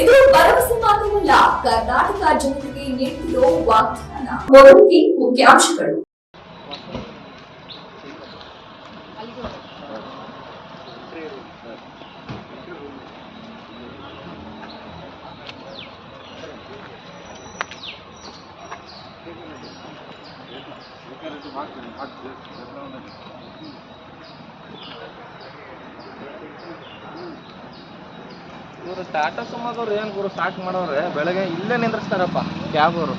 ಇದು ಭರವಸೆ ಮಾತ್ರವಲ್ಲ ಕರ್ನಾಟಕ ಜನತೆಗೆ ನೀಡುತ್ತಿರೋ ವಾಗ್ದಾನ ಮೊದಲಿಗೆ ಮುಖ್ಯಾಂಶಗಳು ಇವರು ಟಾಟಾ ಸುಮದವ್ರು ಏನು ಗುರು ಸ್ಟಾರ್ಟ್ ಮಾಡೋರೆ ಬೆಳಗ್ಗೆ ಇಲ್ಲೇ ನಿಂದ್ರಿಸ್ತಾರಪ್ಪ ಕ್ಯಾಬ್ ಅವರು